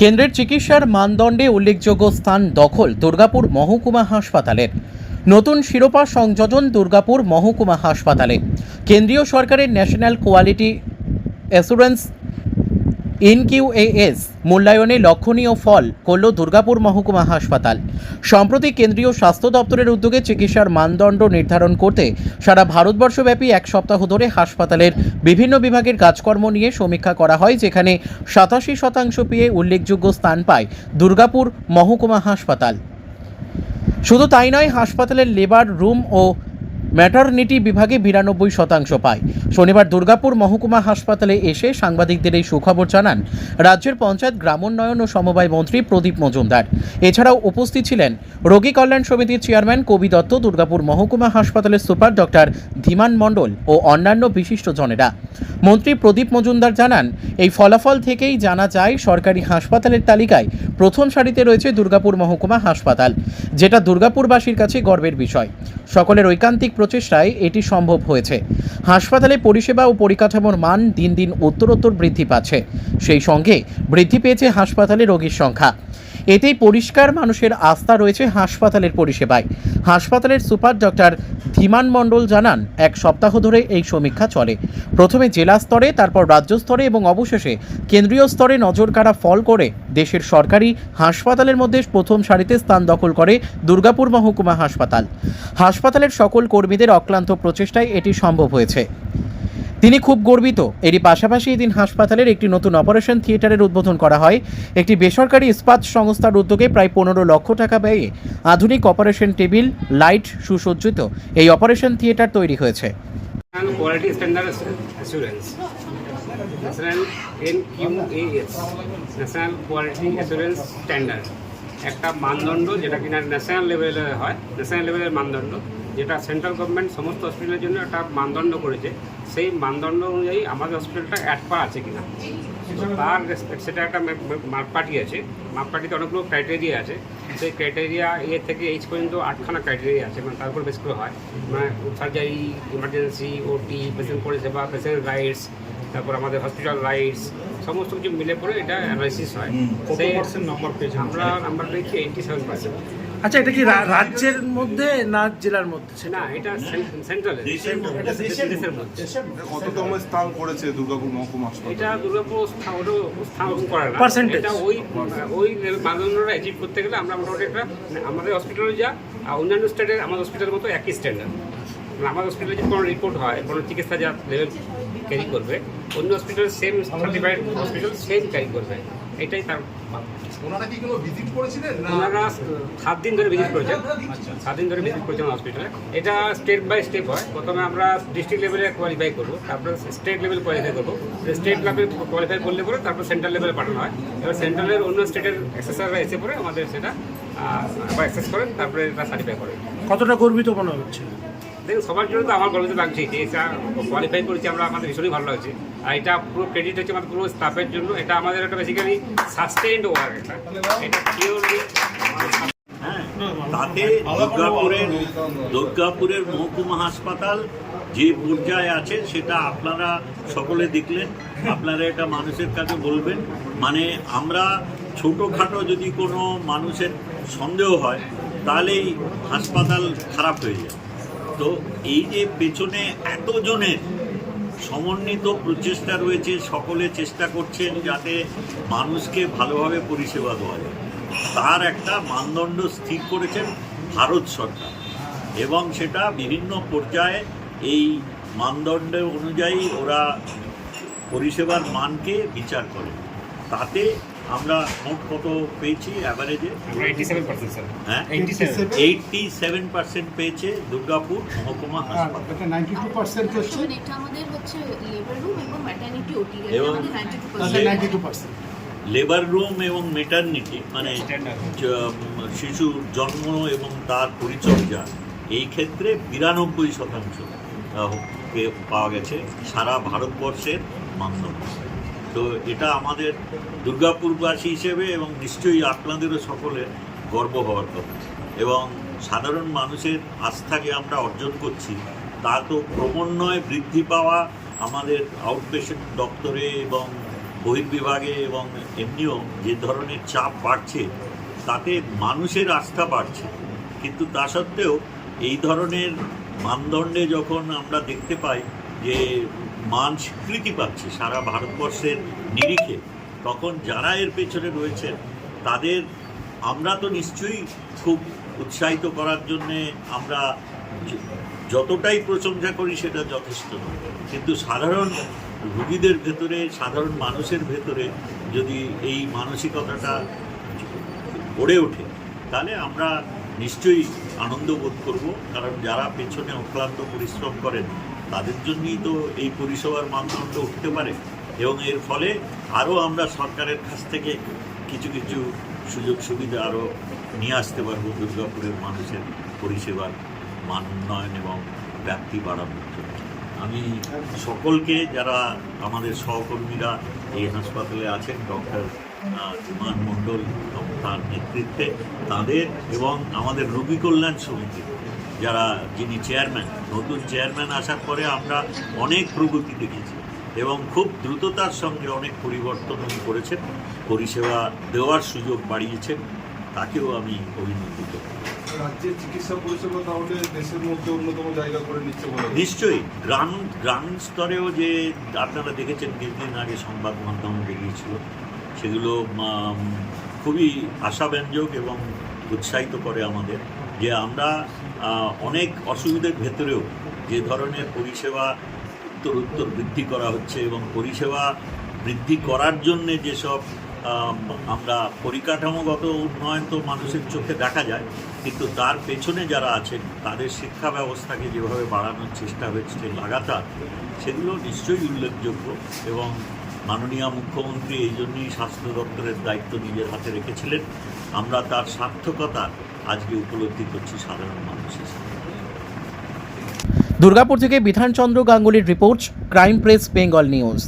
কেন্দ্রের চিকিৎসার মানদণ্ডে উল্লেখযোগ্য স্থান দখল দুর্গাপুর মহকুমা হাসপাতালের। নতুন শিরোপা সংযোজন দুর্গাপুর মহকুমা হাসপাতালে। কেন্দ্রীয় সরকারের ন্যাশনাল কোয়ালিটি অ্যাসুরেন্স এনকিউএএস মূল্যায়নে লক্ষণীয় ফল করল দুর্গাপুর মহকুমা হাসপাতাল। সম্প্রতি কেন্দ্রীয় স্বাস্থ্য দপ্তরের উদ্যোগে চিকিৎসার মানদণ্ড নির্ধারণ করতে সারা ভারতবর্ষব্যাপী এক সপ্তাহ ধরে হাসপাতালের বিভিন্ন বিভাগের কাজকর্ম নিয়ে সমীক্ষা করা হয়, যেখানে সাতাশি শতাংশ পেয়ে উল্লেখযোগ্য স্থান পায় দুর্গাপুর মহকুমা হাসপাতাল। শুধু তাই নয়, হাসপাতালের লেবার রুম ও ম্যাটারনিটি বিভাগে বিরানব্বই শতাংশ পায়। শনিবার দুর্গাপুর মহকুমা হাসপাতালে এসে সাংবাদিকদের এই সুখবর জানান রাজ্যের পঞ্চায়েত গ্রামোন্নয়ন ও সমবায় মন্ত্রী প্রদীপ মজুমদার। এছাড়াও উপস্থিত ছিলেন রোগী কল্যাণ সমিতির চেয়ারম্যান কবি দত্ত, দুর্গাপুর মহকুমা হাসপাতালের সুপার ডক্টর ধীমান মণ্ডল ও অন্যান্য বিশিষ্টজনেরা। মন্ত্রী প্রদীপ মজুমদার জানান, এই ফলাফল থেকেই জানা যায় সরকারি হাসপাতালের তালিকায় প্রথম সারিতে রয়েছে দুর্গাপুর মহকুমা হাসপাতাল, যেটা দুর্গাপুরবাসীর কাছে গর্বের বিষয়। সকলের ঐকান্তিক প্রচেষ্টায় এটি সম্ভব হয়েছে। হাসপাতালে পরিষেবা ও পরিকাঠামোর মান দিন দিন উত্তরোত্তর বৃদ্ধি পাচ্ছে। সেই সঙ্গে বৃদ্ধি পেয়েছে হাসপাতালে রোগীর সংখ্যা। এতেই পরিষ্কার মানুষের আস্থা রয়েছে হাসপাতালের পরিষেবায়। হাসপাতালের সুপার ডক্টর ধীমান মণ্ডল জানান, এক সপ্তাহ ধরে এই সমীক্ষা চলে। প্রথমে জেলা স্তরে, তারপর রাজ্য স্তরে এবং অবশেষে কেন্দ্রীয় স্তরে নজর কাড়া ফল করে দেশের সরকারি হাসপাতালের মধ্যে প্রথম সারিতে স্থান দখল করে দুর্গাপুর মহকুমা হাসপাতাল। হাসপাতালের সকল কর্মীদের অক্লান্ত প্রচেষ্টায় এটি সম্ভব হয়েছে। তিনি খুব গর্বিত। এরই পাশাপাশি এদিন হাসপাতালের একটি নতুন অপারেশন থিয়েটারের উদ্বোধন করা হয়। একটি বেসরকারি ইস্পাত সংস্থার উদ্যোগে প্রায় পনেরো লক্ষ টাকা ব্যয়ে আধুনিক অপারেশন টেবিল, লাইট সুসজ্জিত এই অপারেশন থিয়েটার তৈরি হয়েছে. একটা মানদণ্ড যেটা কিনা ন্যাশনাল লেভেলে হয় ন্যাশনাল লেভেলের মানদণ্ড। যেটা সেন্ট্রাল গভর্নমেন্ট সমস্ত হসপিটালের জন্য একটা মানদণ্ড করেছে সেই মানদণ্ড অনুযায়ী আমাদের হসপিটালটা অ্যাডপা আছে কিনা। তার সেটা একটা মা- মাপকাঠি আছে। মাপকাঠিতে অনেকগুলো ক্রাইটেরিয়া আছে। সেই ক্রাইটেরিয়া এ থেকে এইচ পর্যন্ত আটখানা ক্রাইটেরিয়া আছে মানে তার উপর বেশ করে হয়। মানে সার্জারি ইমার্জেন্সি ওটি পেশেন্ট পরিষেবা পেশেন্ট রাইটস তারপর আমাদের হসপিটাল রাইটস সমস্ত কিছু মিলে পরে এটা অ্যানালাইসিস হয়। সেই আমরা নাম্বার পেয়েছি এইটি সেভেন পার্সেন্ট আচ্ছা এটা কি রাজ্যের মধ্যে না জেলার মধ্যে? না এটা সেন্ট্রাল দেশের মধ্যে। কততম স্থান করেছে দুর্গাপুর মহকুমা এটা দুর্গাপুর স্থান করে না। Percentage. এটা ওই ওই মানদণ্ডটা অ্যাচিভ করতে গেলে আমরা মোটামুটি একটা আমাদের হসপিটালে যা আর অন্যান্য স্টেটের আমাদের হসপিটালের মতো একই স্ট্যান্ডার্ড মানে আমাদের হসপিটালে যদি কোনো রিপোর্ট হয় কোনো চিকিৎসা যা লেভেল ক্যারি করবে অন্য hospital same certified hospital same carry করবে। এটাই তার ওনারা কি কোনো ভিজিট করেছিলেন? না? ওনারা সাত দিন ধরে ভিজিট করেছেন। সাত দিন ধরে ভিজিট করেছেন হসপিটালে এটা স্টেপ বাই স্টেপ হয়। প্রথমে আমরা ডিস্ট্রিক্ট লেভেলে কোয়ালিফাই করব তারপরে স্টেট লেভেল কোয়ালিফাই করব। স্টেট লেভেল কোয়ালিফাই করলে পরে তারপর সেন্ট্রাল লেভেলে পাঠানো হয়। এবার সেন্ট্রালের অন্য স্টেটের অ্যাক্সেসাররা এসে পরে আমাদের সেটা আবার অ্যাক্সেস করেন তারপরে এটা সার্টিফাই করে। কতটা গর্বিত মনে হচ্ছে? দেখুন, সবার জন্য তো আমার গর্বিত লাগছে এটা কোয়ালিফাই করেছি আমরা, আমাদের ভীষণই ভালো লাগছে। আর এটা পুরো ক্রেডিট হচ্ছে আমাদের পুরো স্টাফের জন্য, এটা আমাদের একটা বেসিক্যালি সাস্টেইনড ওয়ার্ক এটা। এটা পিওরলি তাতে দুর্গাপুরের দুর্গাপুরের মহকুমা হাসপাতাল যে পর্যায়ে আছে, সেটা আপনারা সকলে দেখলেন, আপনারা এটা মানুষের কাছে বলবেন। মানে আমরা ছোটোখাটো যদি কোনো মানুষের সন্দেহ হয়, তাহলেই হাসপাতাল খারাপ হয়ে যায়। তো এই যে পেছনে এতজনের সমন্বিত প্রচেষ্টা রয়েছে, সকলে চেষ্টা করছেন যাতে মানুষকে ভালোভাবে পরিষেবা দেওয়া যায়। তার একটা মানদণ্ড স্থির করেছেন ভারত সরকার এবং সেটা বিভিন্ন পর্যায়ে এই মানদণ্ড অনুযায়ী ওরা পরিষেবার মানকে বিচার করে তাতে আমরা মোট কত পেয়েছি অ্যাভারেজে এইটি সেভেন পার্সেন্ট হ্যাঁ? Eighty seven eighty seven percent পেয়েছে দুর্গাপুর মহকুমা হাসপাতাল। লেবার রুম এবং মেটার্নিটি মানে Standard. জ- শিশুর জন্ম এবং তার পরিচর্যা এই ক্ষেত্রে বিরানব্বই শতাংশ কে পাওয়া গেছে সারা ভারতবর্ষের মানদণ্ড তো এটা আমাদের দুর্গাপুরবাসী হিসেবে এবং নিশ্চয়ই আপনাদেরও সকলের গর্ব হওয়ার কথা। এবং সাধারণ মানুষের আস্থাকে আমরা অর্জন করছি। তা তো ক্রমান্বয়ে বৃদ্ধি পাওয়া আমাদের আউটপেশেন্ট দপ্তরে এবং বহির্বিভাগে এবং এমনিও যে ধরনের চাপ বাড়ছে, তাতে মানুষের আস্থা বাড়ছে। কিন্তু তা সত্ত্বেও এই ধরনের মানদণ্ডে যখন আমরা দেখতে পাই যে মান স্বীকৃতি পাচ্ছে সারা ভারতবর্ষের নিরিখে। তখন যারা এর পেছনে রয়েছেন, তাদের আমরা তো নিশ্চয়ই খুব উৎসাহিত করার জন্যে আমরা যতটাই প্রশংসা করি সেটা যথেষ্ট নয়। কিন্তু সাধারণ রুগীদের ভেতরে, সাধারণ মানুষের ভেতরে যদি এই মানসিকতাটা গড়ে ওঠে, তাহলে আমরা নিশ্চয়ই আনন্দ বোধ করব। কারণ যারা পেছনে অক্লান্ত পরিশ্রম করেন তাদের জন্যই তো এই পরিষেবার মানদণ্ড উঠতে পারে। এবং এর ফলে আরও আমরা সরকারের কাছ থেকে কিছু কিছু সুযোগ সুবিধা আরও নিয়ে আসতে পারব দুর্গাপুরের মানুষের পরিষেবার মান উন্নয়ন এবং ব্যাপ্তি বাড়ানোর জন্য। আমি সকলকে যারা আমাদের সহকর্মীরা এই হাসপাতালে আছেন, ডক্টর বিমান মণ্ডল তার নেতৃত্বে, তাদের এবং আমাদের রোগী কল্যাণ সমিতি যারা যিনি চেয়ারম্যান নতুন চেয়ারম্যান আসার পরে আমরা অনেক প্রগতি দেখেছি এবং খুব দ্রুততার সঙ্গে অনেক পরিবর্তন উনি করেছেন পরিষেবা দেওয়ার সুযোগ বাড়িয়েছেন তাকেও আমি অভিনন্দিত করি। রাজ্যের চিকিৎসা পরিষেবা তাহলে দেশের মধ্যে অন্যতম জায়গা করে নিচ্ছে নিশ্চয়ই গ্রাম গ্রাম স্তরেও যে আপনারা দেখেছেন কিছুদিন আগে সংবাদ মাধ্যম বেরিয়েছিল সেগুলো খুবই আশাব্যঞ্জক এবং উৎসাহিত করে আমাদের। যে আমরা অনেক অসুবিধার ভেতরেও যে ধরনের পরিষেবা উত্তর উত্তর বৃদ্ধি করা হচ্ছে এবং পরিষেবা বৃদ্ধি করার জন্যে যেসব আম, আমরা পরিকাঠামোগত উন্নয়ন তো মানুষের চোখে দেখা যায় কিন্তু তার পেছনে যারা আছেন তাদের শিক্ষা ব্যবস্থাকে যেভাবে বাড়ানোর চেষ্টা হয়েছে লাগাতার সেগুলো নিশ্চয়ই উল্লেখযোগ্য এবং মাননীয় মুখ্যমন্ত্রী এই জন্যই স্বাস্থ্য দপ্তরের দায়িত্ব নিজের হাতে রেখেছিলেন। আমরা তার সার্থকতা আজকে উপলব্ধি করছি সাধারণ মানুষের দুর্গাপুর থেকে Bidhanchandra গাঙ্গুলির report, crime press, Bengal news.